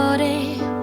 မ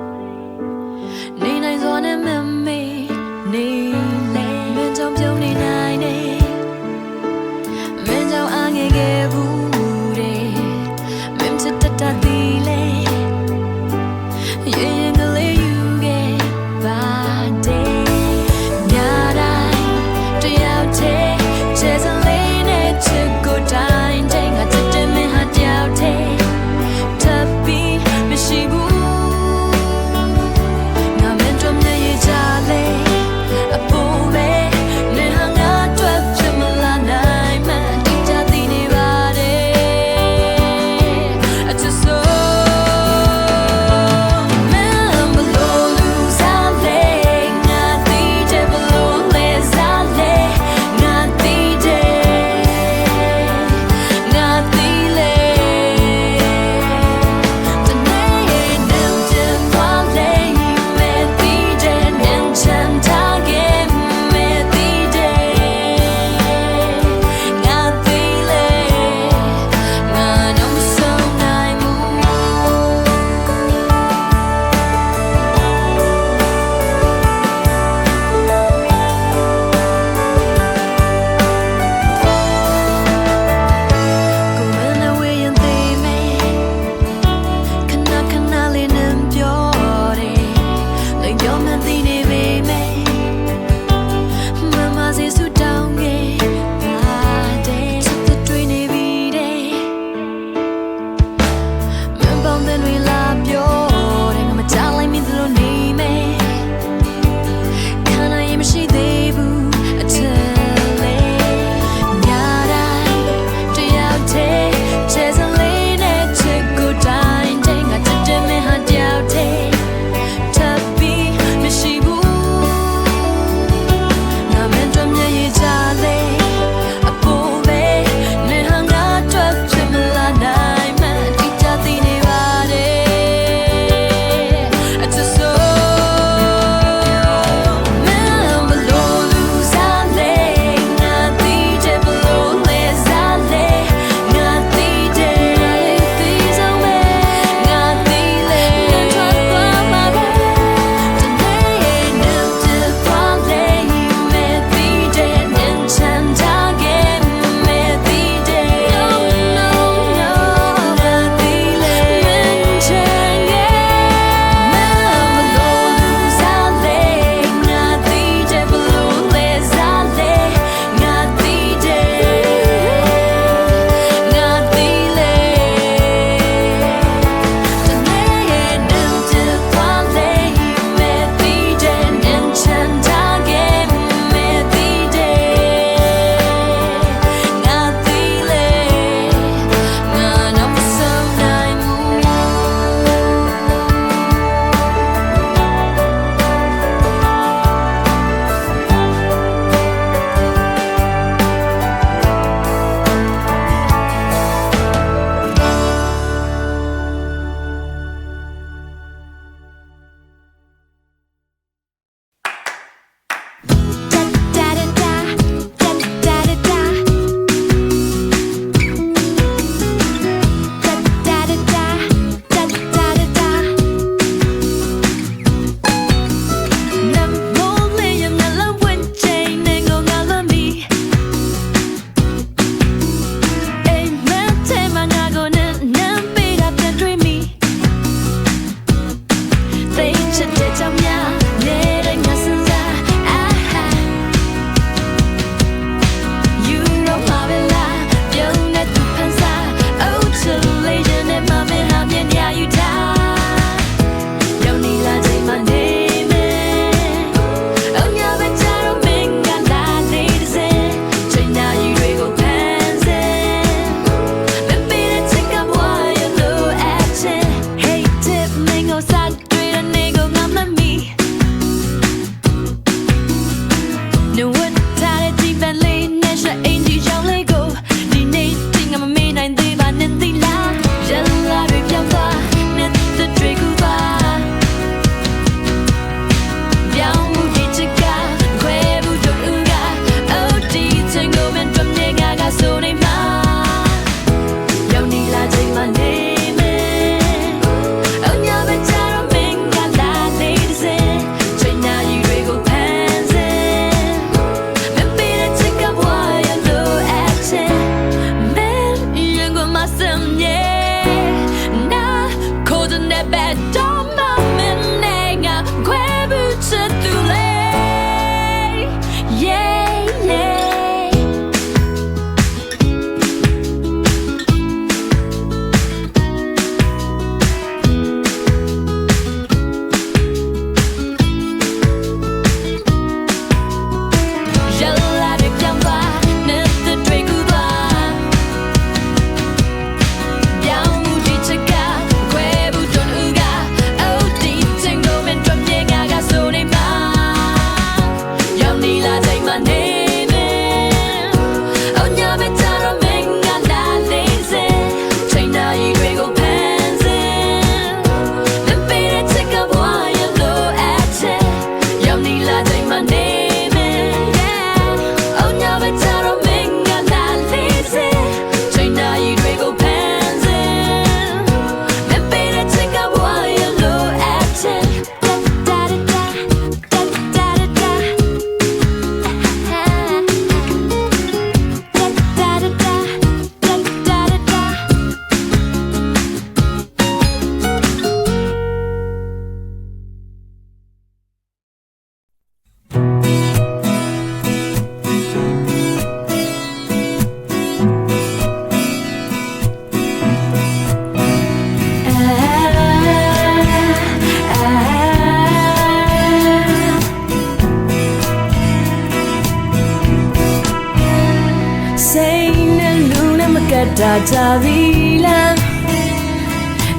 တ်တာကြပြီလား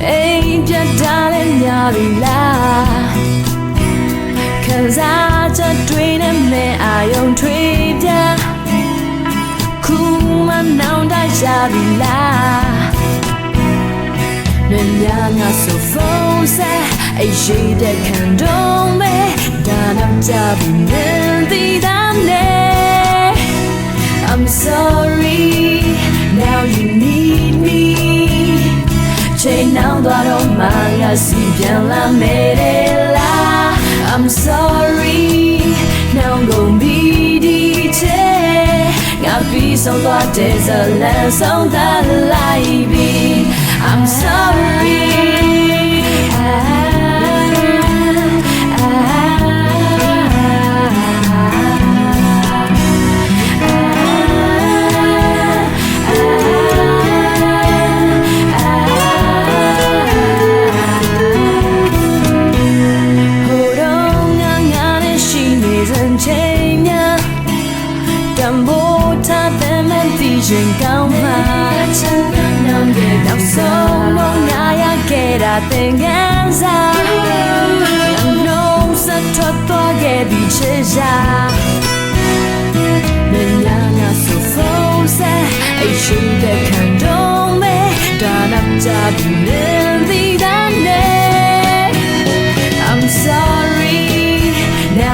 အိမ်ပြတ်တာလည်းများပြီလားခံစားချက်တွေနဲ့မဲ့အာယုံထွေးပြခုမှနောင်တရပြီလားနဲ့များငါဆိုဖုန်းဆက်အရှိတဲ့ခံတော့မဲ့ဒါတော့ကြပြီမင်းသိသားနဲ့ I'm sorry, Maria si bien la merela I'm sorry Now go be DJ Ngapi song loa de sa lan song that lai bi I'm sorry.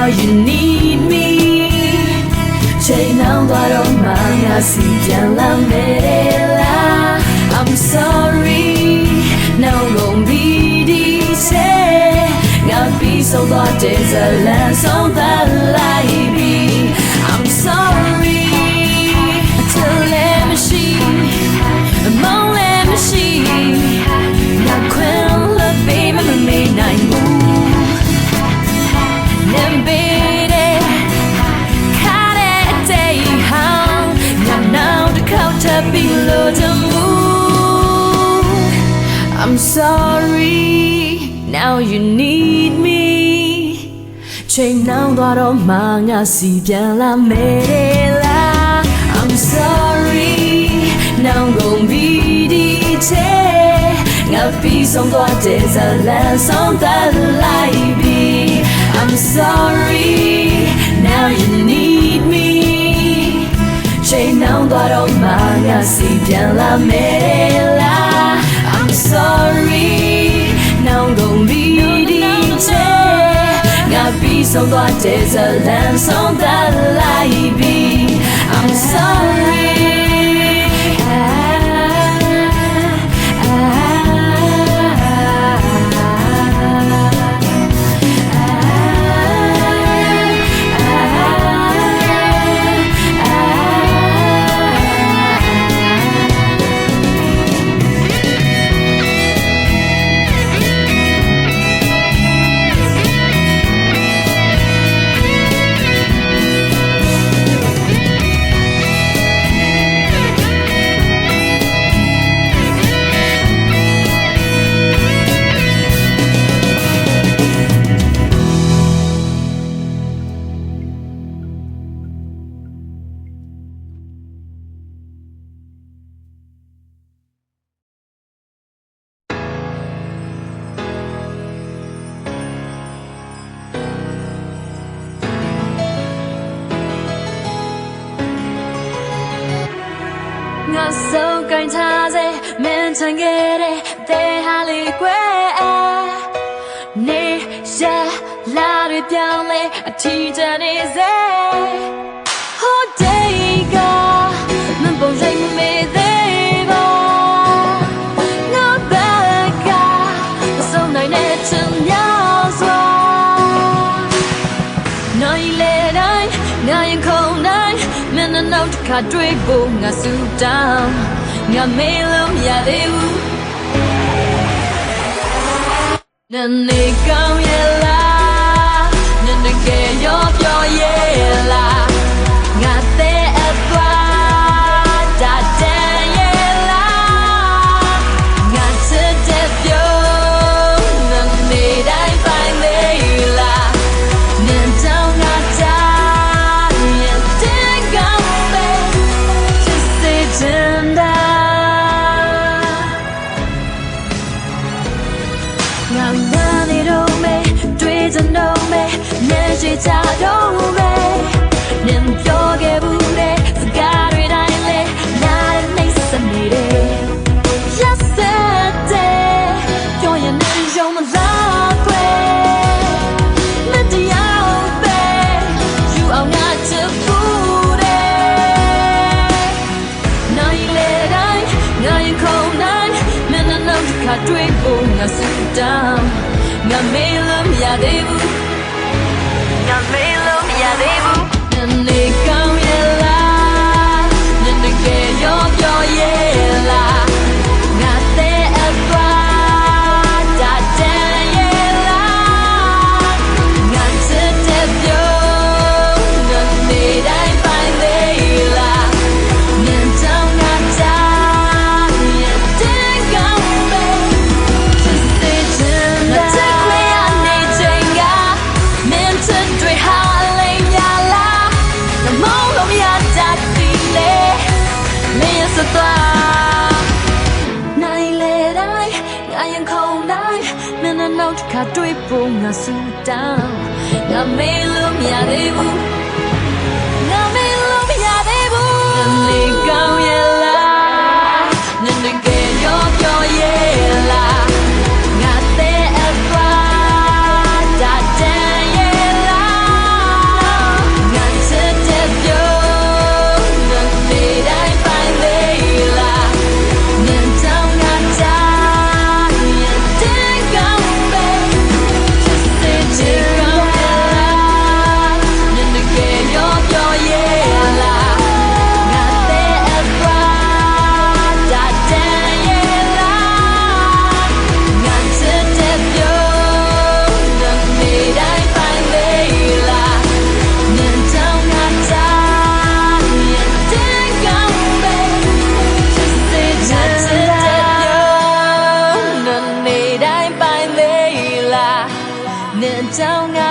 you need me. ချိန်နှောင်းသွားတော့မှငါစီပြန်လာမယ်လား I'm sorry now gon' be this ငါပြီးဆုံးသွားတဲ့ဇလန်ဆုံးသလိုက် sorry now you need me ချိန်နှောင်းသွားတော့မှငါစီပြန်လာမယ်လား I'm sorry now gon' be DJ ငါပြီးဆုံးသွားတဲ့ဇလန်ဆုံးသက်လိုက်ပြီ I'm sorry now you need me ချိန်နှောင်းသွားတော့မှငါစီပြန်လာမယ်လား I'm sorry now gon' be DJ ငါပြီးဆုံးသွားတဲ့ဇလန်ဆုံးသက်လိုက်ပြီ I'm sorry င်ထားစေမင်းချင်ခဲ့တဲ့တဲ့ဟာလေးကွယ်နေရလာရပြောင်းလဲအထီးတန်နေစေဟိုတေးကမပုံရိပ်မေးသေးပါငါဘက်ကမဆုံးနိုင်တဲ့ချင်များစွာနိုင်လေတိုင်းနိုင်ခုံတိုင်းမင်းနဲ့နောက်တစ်ခါတွေ့ဖို့ငါစူတောင်း ငါမေးလို့မရသေးဘူးနန်းနေကောင်းရဲ့လားနန်းတကယ်ရောပြောရဲ့လား တွေ့ဖို့ငါစူတောင်းငါမေးလို့မရသေးဘူးငါမေး ခါတွေ့ဖို့ငါစူတောင်းငါမေးလို့မရသေးဘူးငါမေးလို့မရသေးဘူးနေကောင်း 找眼。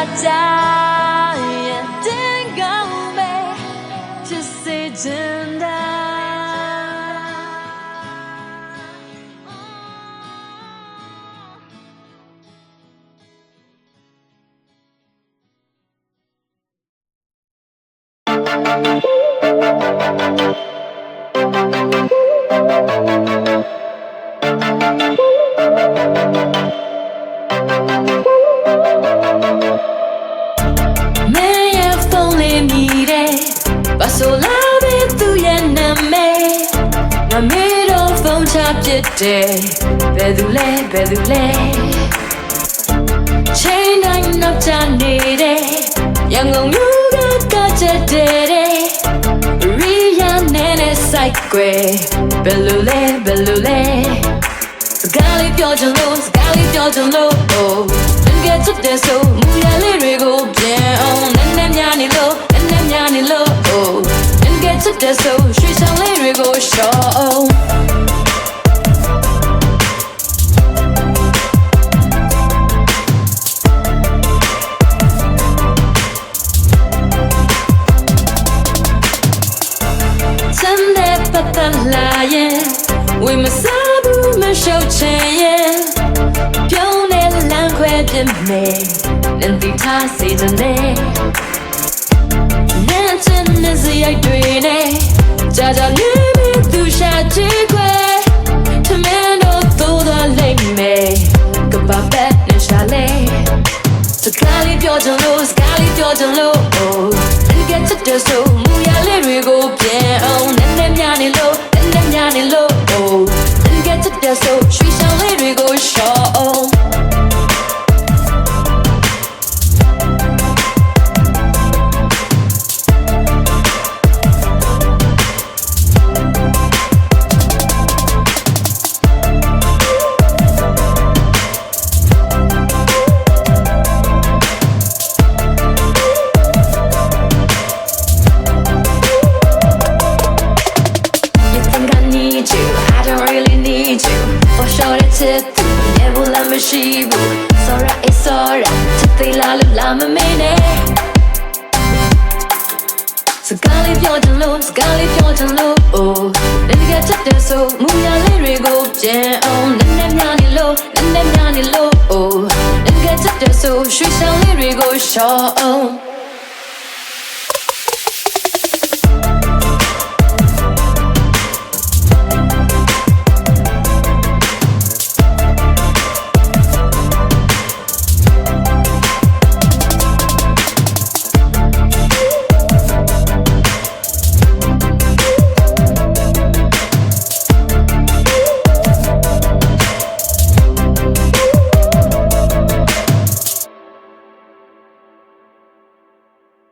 ပြစ်တယ်ဘယ်သူလဲဘယ်သူလဲချိန်တိုင်းနောက်ချနေတယ်ရန်ကုန်မြို့ကကချက်တဲ့ရီယာနဲ့နဲ့စိုက်ကွယ်ဘယ်လိုလဲဘယ်လိုလဲစကားလေးပြောချင်လို့စကားလေးပြောချင်လို့ oh တကယ်ချစ်တဲ့ဆိုမူရလေးတွေကိုပြန်အောင်နည်းနည်းများနေလို့နည်းနည်းများနေလို့ oh တကယ်ချစ်တဲ့ဆို ချင်းမေနန်တီထားစေချင်တယ်နန်ချင်းနဲ့စရိုက်တွေနဲ့ကြာကြာနေပြီသူရှာချေခွဲထမင်းတို့သို့တော်လိမ့်မယ်ကဘာပဲနဲ့ရှာလေစကားလေးပြောချင်လို့စကားလေးပြောချင်လို့ get to the so မူရလေးတွေကိုပြန်အောင်နည်းနည်းများနေလို့နည်းနည်းများနေလို့ get to the so ရွှေရှောင်းလေးတွေကိုရှော့အောင် ချင်လို့ oh တကယ်ချစ်တဲ့ဆိုမူရလေးတွေကိုပြန်အောင်နည်းနည်းများနေလို့နည်းနည်းများနေလို့ oh တကယ်ချစ်တဲ့ဆိုရွှေရှောင်းလေးတွေကိုရှော့အောင်